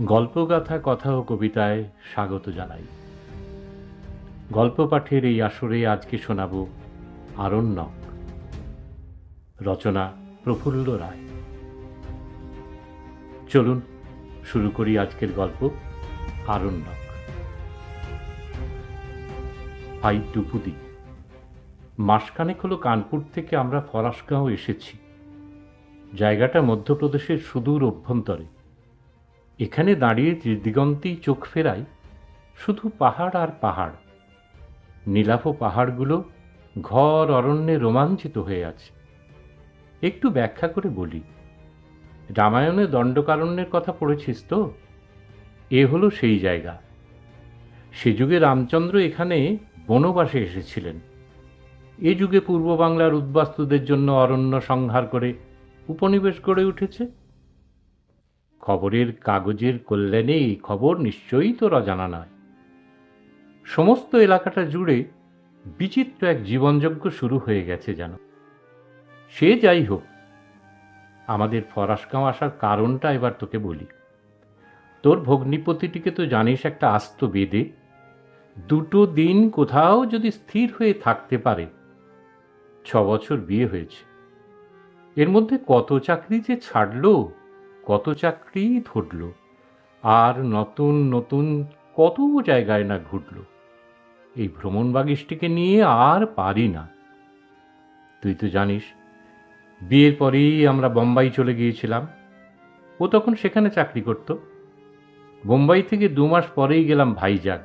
গল্পগাথা কথা ও কবিতায় স্বাগত জানাই। গল্প পাঠের এই আসরে আজকে শোনাব আরণ্যক। রচনা প্রফুল্ল রায়। চলুন, শুরু করি আজকের গল্প, আরণ্যক। ভাই টুপুদি, মাসখানেক হলো কানপুর থেকে আমরা ফরাসগাঁও এসেছি। জায়গাটা মধ্যপ্রদেশের সুদূর অভ্যন্তরে। এখানে দাঁড়িয়ে যে দিগন্তেই চোখ ফেরাই শুধু পাহাড় আর পাহাড়। নীলাভ পাহাড়গুলো ঘর অরণ্যে রোমাঞ্চিত হয়ে আছে। একটু ব্যাখ্যা করে বলি। রামায়ণে দণ্ডকারণ্যের কথা পড়েছিস তো? এ হলো সেই জায়গা। সে যুগে রামচন্দ্র এখানে বনবাসে এসেছিলেন। এ যুগে পূর্ব বাংলার উদ্বাস্তুদের জন্য অরণ্য সংহার করে উপনিবেশ গড়ে উঠেছে। খবরের কাগজের কল্যাণে এই খবর নিশ্চয়ই তোরা জানা নয়। সমস্ত এলাকাটা জুড়ে বিচিত্র এক জীবনযজ্ঞ শুরু হয়ে গেছে যেন। সে যাই হোক, আমাদের ফরাসগাঁও আসার কারণটা এবার তোকে বলি। তোর ভগ্নিপতিটিকে তো জানিস একটা আস্ত বেদে। দুটো দিন কোথাও যদি স্থির হয়ে থাকতে পারে, ছ বছর বিয়ে হয়েছে। এর মধ্যে কত চাকরি যে ছাড়লো? কত চাকরি ধরল, আর নতুন নতুন কত জায়গায় না ঘুরল। এই ভ্রমণ বাগিসটিকে নিয়ে আর পারি না। তুই তো জানিস, বিয়ের পরেই আমরা বোম্বাই চলে গিয়েছিলাম। ও তখন সেখানে চাকরি করত। বোম্বাই থেকে দু মাস পরেই গেলাম ভাইজাগ।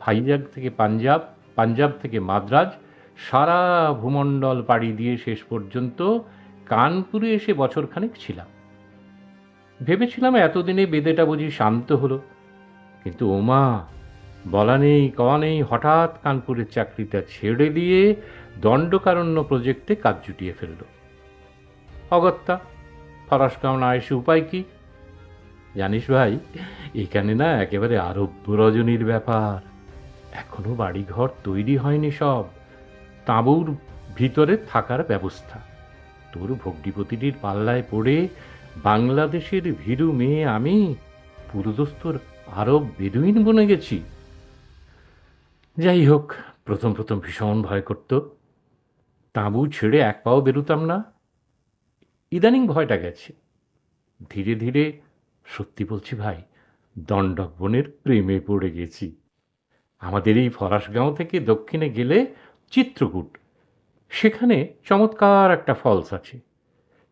ভাইজাগ থেকে পাঞ্জাব পাঞ্জাব থেকে মাদ্রাজ, সারা ভূমণ্ডল পাড়ি দিয়ে শেষ পর্যন্ত কানপুরে এসে বছরখানেক ছিলাম। ভেবেছিলাম এতদিনে বেদেটা বুঝি শান্ত হলো। কিন্তু ওমা, বলা নেই, কওয়া নেই, হঠাৎ কানপুরের চাকরিটা ছেড়ে দিয়ে দণ্ডকারণ্য প্রজেক্টে কাজ জুটিয়ে ফেলল। অগত্যা ফরাসগাঁও না এসে উপায় কি? জানিস ভাই, এখানে না একেবারে আরব্য রজনীর ব্যাপার। এখনও বাড়িঘর তৈরি হয়নি সব। তাঁবুর ভিতরে থাকার ব্যবস্থা। তোর ভগ্নিপতিটির পাল্লায় পড়ে বাংলাদেশের ভীরু মেয়ে আমি পুরোদস্তর আরব বেদুইন বনে গেছি। যাই হোক, প্রথম প্রথম ভীষণ ভয় করত। তাঁবু ছেড়ে এক পাও বেরুতাম না। ইদানিং ভয়টা গেছে। ধীরে ধীরে সত্যি বলছি ভাই, দণ্ডক বনের প্রেমে পড়ে গেছি। আমাদের এই ফরাসগাঁও থেকে দক্ষিণে গেলে চিত্রকূট। সেখানে চমৎকার একটা ফলস আছে।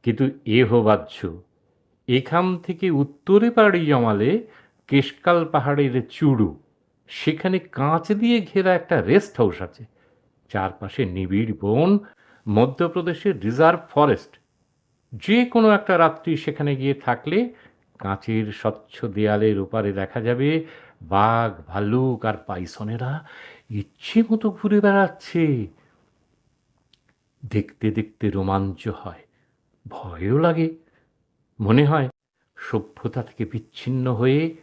কিন্তু এ বাহ্য। এখান থেকে উত্তরে পাড়ি জমালে কেশকাল পাহাড়ের চূড়ু। সেখানে কাঁচ দিয়ে ঘেরা একটা রেস্ট হাউস আছে। চারপাশে নিবিড় বন, মধ্যপ্রদেশের রিজার্ভ ফরেস্ট। যে কোনো একটা রাত্রি সেখানে গিয়ে থাকলে কাঁচের স্বচ্ছ দেয়ালের ওপারে দেখা যাবে বাঘ, ভাল্লুক আর পাইসনেরা ইচ্ছে মতো ঘুরে বেড়াচ্ছে। দেখতে দেখতে রোমাঞ্চ হয়। ভয়ও লাগে। মনে হয় সভ্যতা থেকে বিচ্ছিন্ন হয়ে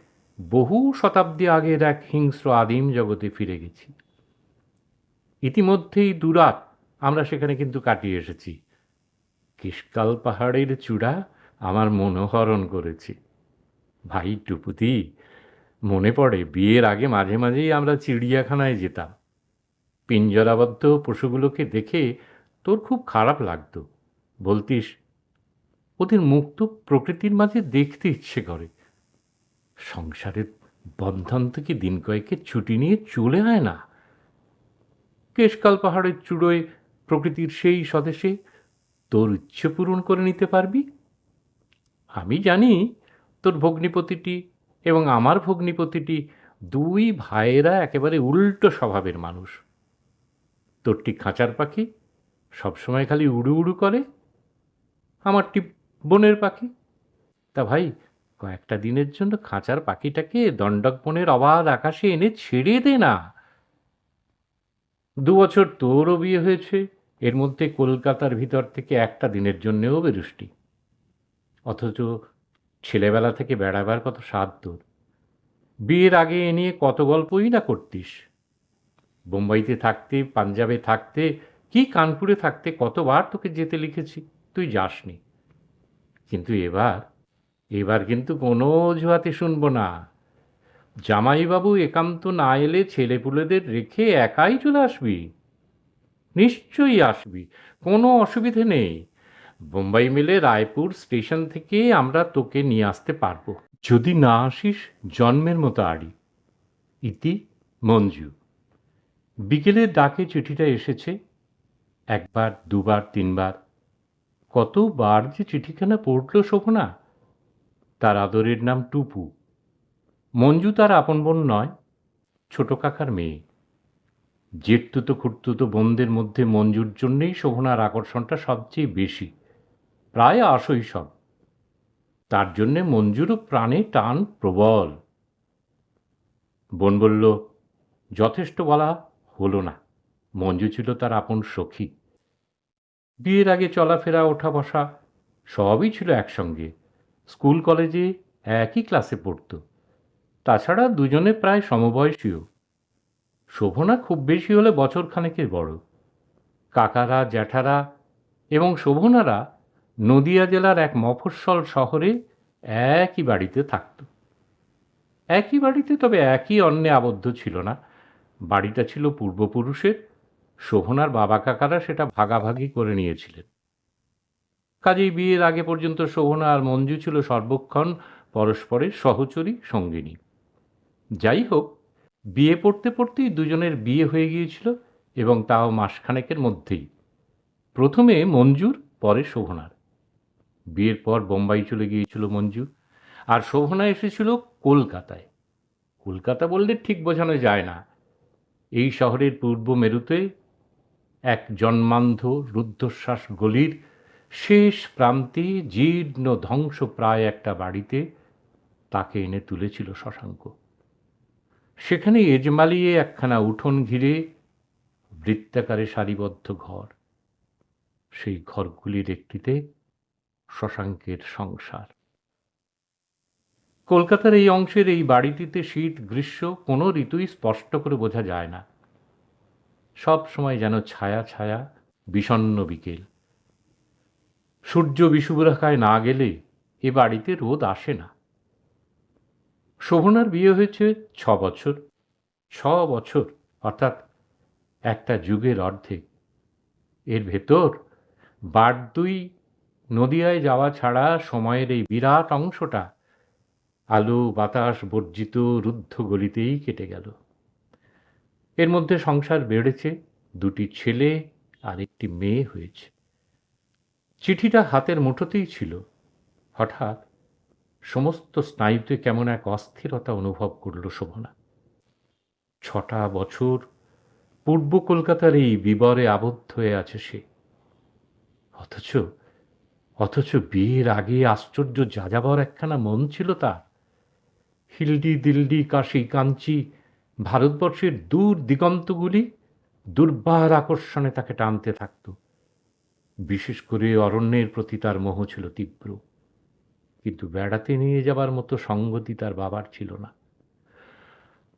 বহু শতাব্দী আগের এক হিংস্র আদিম জগতে ফিরে গেছি। ইতিমধ্যেই দুরাত আমরা সেখানে কিন্তু কাটিয়ে এসেছি। কিসকাল পাহাড়ের চূড়া আমার মনোহরণ করেছি। ভাই টুপুতি, মনে পড়ে বিয়ের আগে মাঝে মাঝেই আমরা চিড়িয়াখানায় যেতাম। পিঞ্জরাবদ্ধ পশুগুলোকে দেখে তোর খুব খারাপ লাগতো। বলতিস ওদের মুখ তো প্রকৃতির মাঝে দেখতে ইচ্ছে করে। সংসারের বন্ধন থেকে দিন কয়েকের ছুটি নিয়ে চলে হয় না। কেশকাল পাহাড়ের চূড়োয় প্রকৃতির সেই স্বদেশে তোর ইচ্ছে পূরণ করে নিতে পারবি? আমি জানি তোর ভগ্নিপতিটি এবং আমার ভগ্নিপতিটি দুই ভাইয়েরা একেবারে উল্টো স্বভাবের মানুষ। তোরটি খাঁচার পাখি সবসময় খালি উড়ু উড়ু করে। আমারটি বনের পাখি। তা ভাই, কয়েকটা দিনের জন্য খাঁচার পাখিটাকে দণ্ডক বনের অবাধ আকাশে এনে ছেড়ে দে না। দু বছর তোরও বিয়ে হয়েছে, এর মধ্যে কলকাতার ভিতর থেকে একটা দিনের জন্যেও বেরুষ্টি। অথচ ছেলেবেলা থেকে বেড়াবার কত স্বাদ তোর। বিয়ের আগে এ নিয়ে কত গল্পই না করতিস। বোম্বাইতে থাকতে, পাঞ্জাবে থাকতে, কি কানপুরে থাকতে কতবার তোকে যেতে লিখেছি, তুই যাসনি। কিন্তু এবার এবার কিন্তু কোনো অজুহাতে শুনব না। জামাইবাবু একান্ত না এলে ছেলেপুলেদের রেখে একাই চলে আসবি। নিশ্চয়ই আসবি, কোনো অসুবিধে নেই। বোম্বাই মেলে রায়পুর স্টেশন থেকে আমরা তোকে নিয়ে আসতে পারব। যদি না আসিস, জন্মের মতো আড়ি। ইতি মঞ্জু। বিকেলের ডাকে চিঠিটা এসেছে। একবার, দুবার, তিনবার কতবার যে চিঠিখানা পড়ল শোভনা, তার আদরের নাম টুপু। মঞ্জু তার আপন বোন নয়, ছোট কাকার মেয়ে। জেঠতুতো খুঁড়তুতো বোনদের মধ্যে মঞ্জুর জন্যেই শোভনার আকর্ষণটা সবচেয়ে বেশি, প্রায় আসই সব তার জন্যে মঞ্জুরও প্রাণে টান প্রবল। বোন বলল, যথেষ্ট বলা হলো না। মঞ্জু ছিল তার আপন সখী। বিয়ের আগে চলাফেরা ওঠা বসা সবই ছিল একসঙ্গে। স্কুল, কলেজে একই ক্লাসে পড়তো। তাছাড়া দুজনে প্রায় সমবয়সীও শোভনা খুব বেশি হলে বছর খানেকের বড়। কাকারা, জ্যাঠারা এবং শোভনারা নদিয়া জেলার এক মফস্বল শহরে একই বাড়িতে থাকত। একই বাড়িতে তবে একই অন্নে আবদ্ধ ছিল না। বাড়িটা ছিল পূর্বপুরুষের। শোভনার বাবা কাকারা সেটা ভাগাভাগি করে নিয়েছিলেন। কাজেই বিয়ের আগে পর্যন্ত শোভনা আর মঞ্জু ছিল সর্বক্ষণ পরস্পরের সহচরী সঙ্গিনী। যাই হোক, বিয়ে পড়তে পড়তেই দুজনের বিয়ে হয়ে গিয়েছিল এবং তাও মাসখানেকের মধ্যেই। প্রথমে মঞ্জুর, পরে শোভনার। বিয়ের পর বোম্বাই চলে গিয়েছিল মঞ্জু। আর শোভনা এসেছিল কলকাতায়। কলকাতা বললে ঠিক বোঝানো যায় না। এই শহরের পূর্ব মেরুতে এক জন্মান্ধ রুদ্ধশ্বাস গলির শেষ প্রান্তে জীর্ণ ধ্বংসপ্রায় একটা বাড়িতে তাকে এনে তুলেছিল শশাঙ্ক। সেখানে এজমালিয়ে একখানা উঠোন ঘিরে বৃত্তাকারে সারিবদ্ধ ঘর। সেই ঘরগুলির একটিতে শশাঙ্কের সংসার। কলকাতার এই অংশের এই বাড়িটিতে শীত গ্রীষ্ম কোনো ঋতুই স্পষ্ট করে বোঝা যায় না। সব সময় যেন ছায়া ছায়া বিষণ্ন বিকেল। সূর্য বিষুবরেখায় না গেলে এ বাড়িতে রোদ আসে না। শোভনার বিয়ে হয়েছে ছ বছর। ছ বছর, অর্থাৎ একটা যুগের অর্ধেক। এর ভেতর বারদুই নদিয়ায় যাওয়া ছাড়া সময়ের এই বিরাট অংশটা আলো বাতাস বর্জিত রুদ্ধ গলিতেই কেটে গেল। এর মধ্যে সংসার বেড়েছে, দুটি ছেলে আর একটি মেয়ে হয়েছে। চিঠিটা হাতের মুঠোতেই ছিল। হঠাৎ সমস্ত স্নায়ুতে কেমন এক অস্থিরতা অনুভব করল শোভনা। ছটা বছর পূর্ব কলকাতার এই বিবরে আবদ্ধ হয়ে আছে সে। অথচ অথচ বিয়ের আগে আশ্চর্য যাযাবর একখানা মন ছিল তার। হিলডি দিল্লি কাশি কাঞ্চি ভারতবর্ষের দূর দিগন্তগুলি দুর্বার আকর্ষণে তাকে টানতে থাকত। বিশেষ করে অরণ্যের প্রতি তার মোহ ছিল তীব্র। কিন্তু বেড়াতে নিয়ে যাবার মতো সঙ্গতি তার বাবার ছিল না।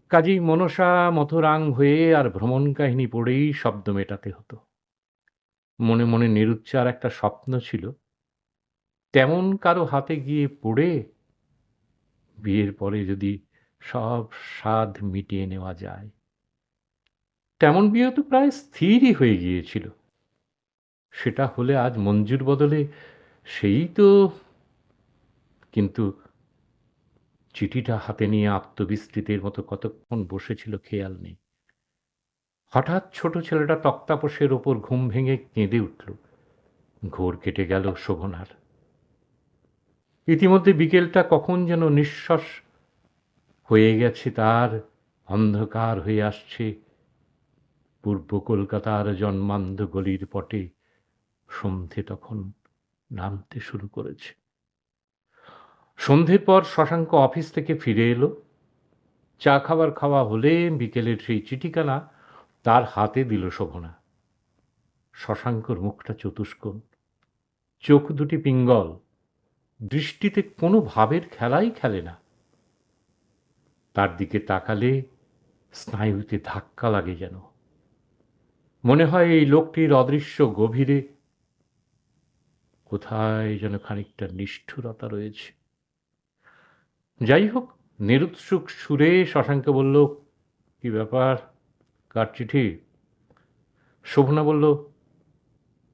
কাজেই মনসা মথুরাং হয়ে আর ভ্রমণ কাহিনী পড়েই শব্দ মেটাতে হতো। মনে মনে নিরুচ্চার একটা স্বপ্ন ছিল, তেমন কারও হাতে গিয়ে পড়ে বিয়ের পরে যদি সব স্বাদ মিটিয়ে নেওয়া যায়। তেমন বিয়ে তো প্রায় স্থিরই হয়ে গিয়েছিল। সেটা হলে আজ মঞ্জুর বদলে সেই তো কিন্তু চিঠিটা হাতে নিয়ে আত্মবিস্তৃতির মতো কতক্ষণ বসেছিল খেয়াল নেই। হঠাৎ ছোট ছেলেটা তক্তাপোষের ওপর ঘুম ভেঙে কেঁদে উঠল। ঘোর কেটে গেল শোভনার। ইতিমধ্যে বিকেলটা কখন যেন নিঃশ্বাস হয়ে গেছে তার, অন্ধকার হয়ে আসছে। পূর্ব কলকাতার জন্মান্ধ গলির পটে সন্ধে তখন নামতে শুরু করেছে। সন্ধের পর শশাঙ্ক অফিস থেকে ফিরে এলো। চা খাবার খাওয়া হলে বিকেলের সেই চিঠিখানা তার হাতে দিল শোভনা। শশাঙ্কর মুখটা চতুষ্কোণ। চোখ দুটি পিঙ্গল। দৃষ্টিতে কোনো ভাবের খেলাই খেলে না। তার দিকে তাকালে স্নায়ুতে ধাক্কা লাগে যেন। মনে হয় এই লোকটির অদৃশ্য গভীরে কোথায় যেন খানিকটা নিষ্ঠুরতা রয়েছে। যাই হোক নিরুৎসুক সুরে শশাঙ্ক বলল, কি ব্যাপার, কার চিঠি? শোভনা বলল,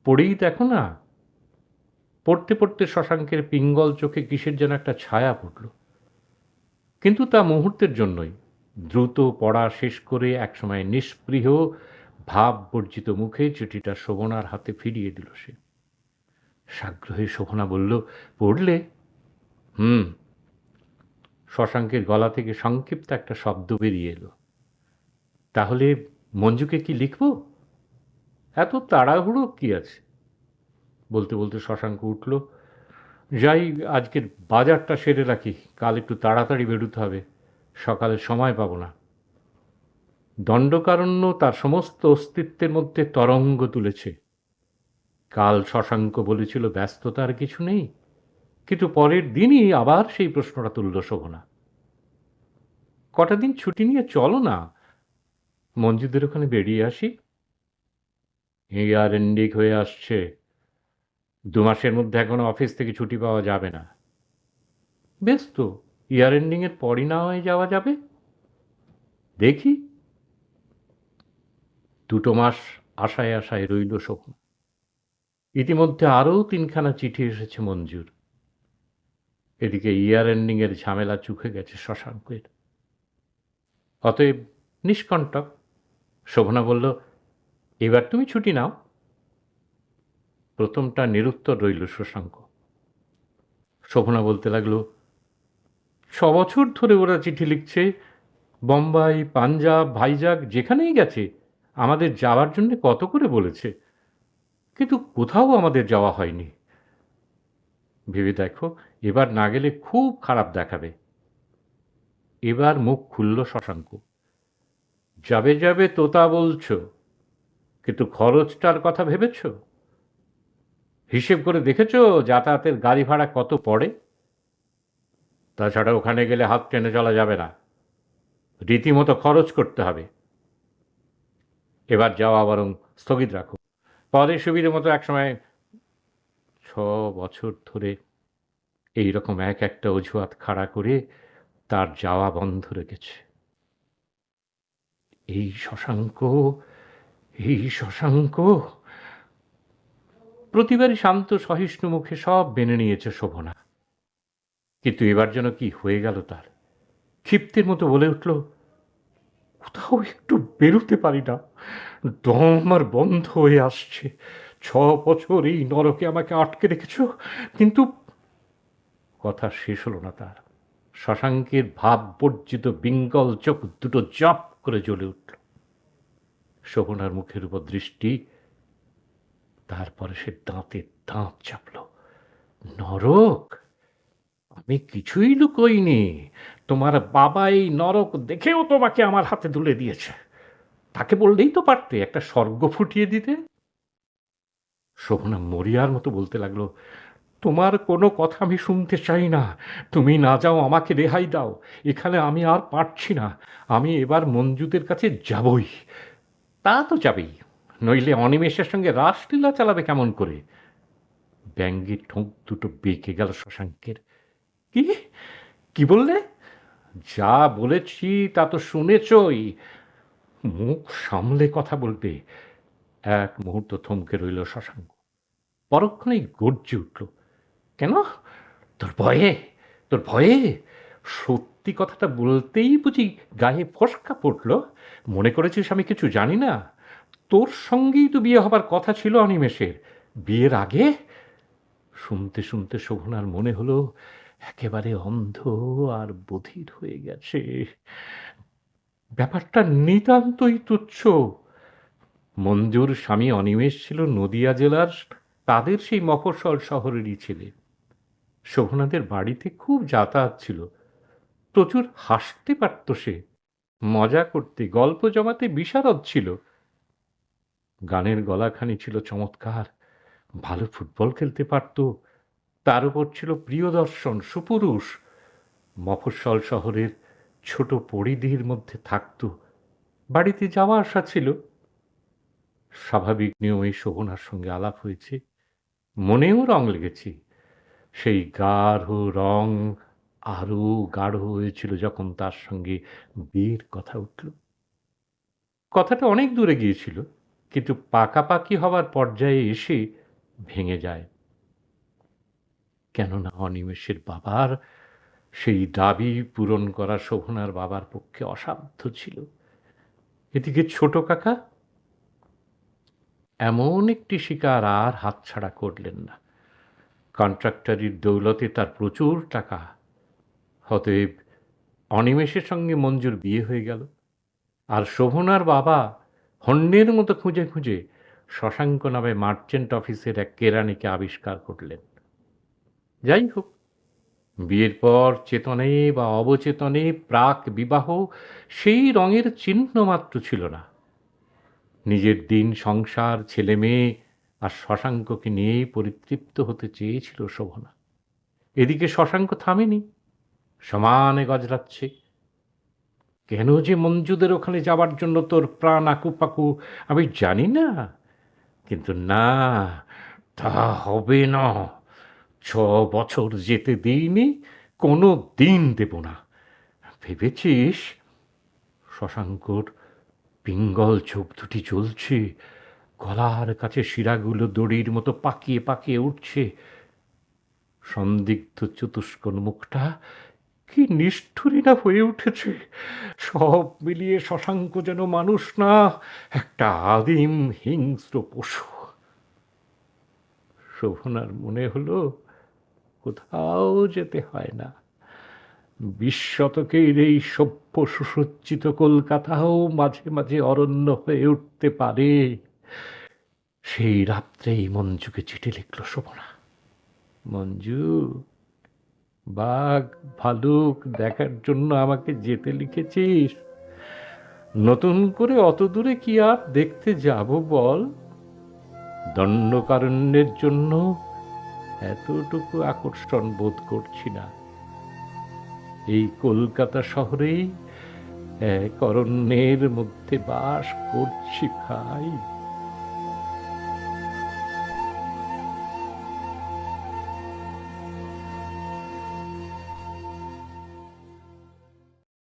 পড়েই দেখো না। পড়তে পড়তে শশাঙ্কের পিঙ্গল চোখে কিসের যেন একটা ছায়া পড়ল। কিন্তু তা মুহূর্তের জন্যই। দ্রুত পড়া শেষ করে একসময় নিষ্পৃহ ভাব বর্জিত মুখে চিঠিটা শোভনার হাতে ফিরিয়ে দিল সে। সাগ্রহে শোভনা বলল, পড়লে? হুম। শশাঙ্কের গলা থেকে সংক্ষিপ্ত একটা শব্দ বেরিয়ে এলো। তাহলে মঞ্জুকে কি লিখব? এত তাড়াহুড়ো কি আছে? বলতে বলতে শশাঙ্ক উঠল। যাই, আজকের বাজারটা সেরে রাখি। কাল একটু তাড়াতাড়ি বেরোতে হবে। সকালে সময় পাবো না। দণ্ডকারণ্য তার সমস্ত অস্তিত্বের মধ্যে তরঙ্গ তুলেছে। কাল শশাঙ্ক বলেছিল ব্যস্ততার কিছু নেই। কিন্তু পরের দিনই আবার সেই প্রশ্নটা তুলল শোভনা। কটা দিন ছুটি নিয়ে চলো না। মঞ্জুদের ওখানে বেরিয়ে আসি। ইয়ার এন্ডিক হয়ে আসছে। দু মাসের মধ্যে এখনও অফিস থেকে ছুটি পাওয়া যাবে না। বেশ তো, ইয়ার এন্ডিংয়ের পরই না হয়ে যাওয়া যাবে? দেখি। দুটো মাস আশায় আশায় রইল শোভনা। ইতিমধ্যে আরও তিনখানা চিঠি এসেছে মঞ্জুর। এদিকে ইয়ার এন্ডিংয়ের ঝামেলা চুকে গেছে শশাঙ্কের। অতএব নিষ্কণ্টক, শোভনা বলল, এবার তুমি ছুটি নাও। প্রথমটা নিরুত্তর রইল শশাঙ্ক। শোভনা বলতে লাগল, ছ বছর ধরে ওরা চিঠি লিখছে, বম্বাই, পাঞ্জাব ভাইজাগ যেখানেই গেছে, আমাদের যাওয়ার জন্য কত করে বলেছে, কিন্তু কোথাও আমাদের যাওয়া হয়নি। ভেবে দেখো, এবার না গেলে খুব খারাপ দেখাবে। এবার মুখ খুলল শশাঙ্ক, যাবে যাবে তোতা বলছো, কিন্তু খরচটার কথা ভেবেছ? হিসেব করে দেখেছ যাতায়াতের গাড়ি ভাড়া কত পড়ে? তাছাড়া ওখানে গেলে হাত টেনে চলা যাবে না। রীতিমতো খরচ করতে হবে। এবার যাওয়া বরং স্থগিত রাখো। পরে সুবিধে মতো একসময় ছ বছর ধরে এই রকম এক একটা অজুহাত খাড়া করে তার যাওয়া বন্ধ রেখেছে। এই শশাঙ্ক এই শশাঙ্ক। প্রতিবারই শান্ত সহিষ্ণু মুখে সব মেনে নিয়েছে শোভনা। কিন্তু এবার যেন কি হয়ে গেল তার? ক্ষিপ্তের মতো বলে উঠল, কোথাও একটু বেরোতে পারি না। দম আর বন্ধ হয়ে আসছে। ছ বছর এই নরকে আমাকে আটকে রেখেছ, কিন্তু কথা শেষ হলো না তার। শশাঙ্কের ভাব বর্জিত বিঙ্গল চোখ দুটো জপ করে জ্বলে উঠল। শোভনার মুখের উপর দৃষ্টি তারপরে সে দাঁতে দাঁত চাপল। নরক, আমি কিছুই লুকোইনি। তোমার বাবা এই নরক দেখেও তোমাকে আমার হাতে তুলে দিয়েছে। তাকে বললেই তো পারতে, একটা স্বর্গ ফুটিয়ে দিতে? শোভনা মরিয়ার মতো বলতে লাগল, তোমার কোনো কথা আমি শুনতে চাই না। তুমি না যাও, আমাকে রেহাই দাও। এখানে আমি আর পারছি না। আমি এবার মঞ্জুদের কাছে যাবই। তা তো যাবেই। নইলে অনিমেষের সঙ্গে রাসলীলা চালাবে কেমন করে? ব্যঙ্গের ঠোঁক দুটো বেঁকে গেল শশাঙ্কের। কি? কি বললে? যা বলেছি তা তো শুনেছই। মুখ সামলে কথা বলবে। এক মুহূর্ত থমকে রইল শশাঙ্ক। পরক্ষণেই গর্জে উঠল। কেন? তোর ভয়ে? তোর ভয়ে? সত্যি কথাটা বলতেই বুঝি গায়ে ফসকা পড়ল। মনে করেছিস আমি কিছু জানি না? তোর সঙ্গেই তো বিয়ে হবার কথা ছিল অনিমেষের। বিয়ের আগে? শুনতে শুনতে শোভনার মনে হলো, একেবারে অন্ধ আর বধির হয়ে গেছে। ব্যাপারটা নিতান্তই তুচ্ছ। মঞ্জুর স্বামী অনিমেষ ছিল নদিয়া জেলার, তাদের সেই মফস্বল শহরেরই ছেলে। শোভনাদের বাড়িতে খুব যাতায়াত ছিল। প্রচুর হাসতে পারত সে। মজা করতে, গল্প জমাতে বিশারদ ছিল। গানের গলাখানি ছিল চমৎকার। ভালো ফুটবল খেলতে পারত। তার উপর ছিল প্রিয় দর্শন, সুপুরুষ। মফস্বল শহরের ছোট পরিধির মধ্যে থাকত। বাড়িতে যাওয়া আসা ছিল। স্বাভাবিক নিয়মে শোভনার সঙ্গে আলাপ হয়েছে। মনেও রং লেগেছে। সেই গাঢ় রং আরও গাঢ় হয়েছিল যখন তার সঙ্গে বিয়ের কথা উঠল। কথাটা অনেক দূরে গিয়েছিল। কিন্তু পাকাপাকি হওয়ার পর্যায়ে এসে ভেঙে যায়। কেননা অনিমেষের বাবার সেই দাবি পূরণ করা শোভনার বাবার পক্ষে অসাধ্য ছিল। এদিকে ছোট কাকা এমন একটি শিকার আর হাতছাড়া করলেন না। কন্ট্রাক্টরির দৌলতে তার প্রচুর টাকা। অতএব অনিমেষের সঙ্গে মঞ্জুর বিয়ে হয়ে গেল। আর শোভনার বাবা হন্যের মতো খুঁজে খুঁজে শশাঙ্ক নামে মার্চেন্ট অফিসের এক কেরানিকে আবিষ্কার করলেন। যাই হোক, বিয়ের পর চেতনে বা অবচেতনে প্রাক বিবাহ সেই রঙের চিহ্ন মাত্র ছিল না। নিজের দিন, সংসার, ছেলে মেয়ে আর শশাঙ্ককে নিয়েই পরিতৃপ্ত হতে চেয়েছিল শোভনা। এদিকে শশাঙ্ক থামেনি, সমানে গজরাচ্ছে কেন যে মঞ্জুদের ওখানে যাওয়ার জন্য তোর প্রাণ আকু আকুপাকু, আমি জানি না। কিন্তু না, তা হবে না। ছ বছর যেতে দিইনি, কোনো দিন দেব না। ভেবেছিস? শশাঙ্কর, পিঙ্গল চোখ দুটি জ্বলছে, গলার কাছে শিরাগুলো দড়ির মতো পাকিয়ে পাকিয়ে উঠছে। সন্দিগ্ধ চতুষ্কোণ মুখটা কি নিষ্ঠুরী না হয়ে উঠেছে? সব মিলিয়ে শশাঙ্ক যেন মানুষ না, একটা আদিম হিংস্র পশু। শোভনার মনে হলো কোথাও যেতে হয় না। বিশ শতকের এই সভ্য সুসজ্জিত কলকাতাও মাঝে মাঝে অরণ্য হয়ে উঠতে পারে। সেই রাত্রেই মঞ্জুকে চিঠি লিখল শোভনা। মঞ্জু? বাঘ ভালুক দেখার জন্য আমাকে যেতে লিখেছিস? নতুন করে অত দূরে কি আর দেখতে যাব বল? দণ্ডকারণ্যের জন্য এতটুকু আকর্ষণ বোধ করছি না। এই কলকাতা শহরেই এক অরণ্যের মধ্যে বাস করছি ভাই।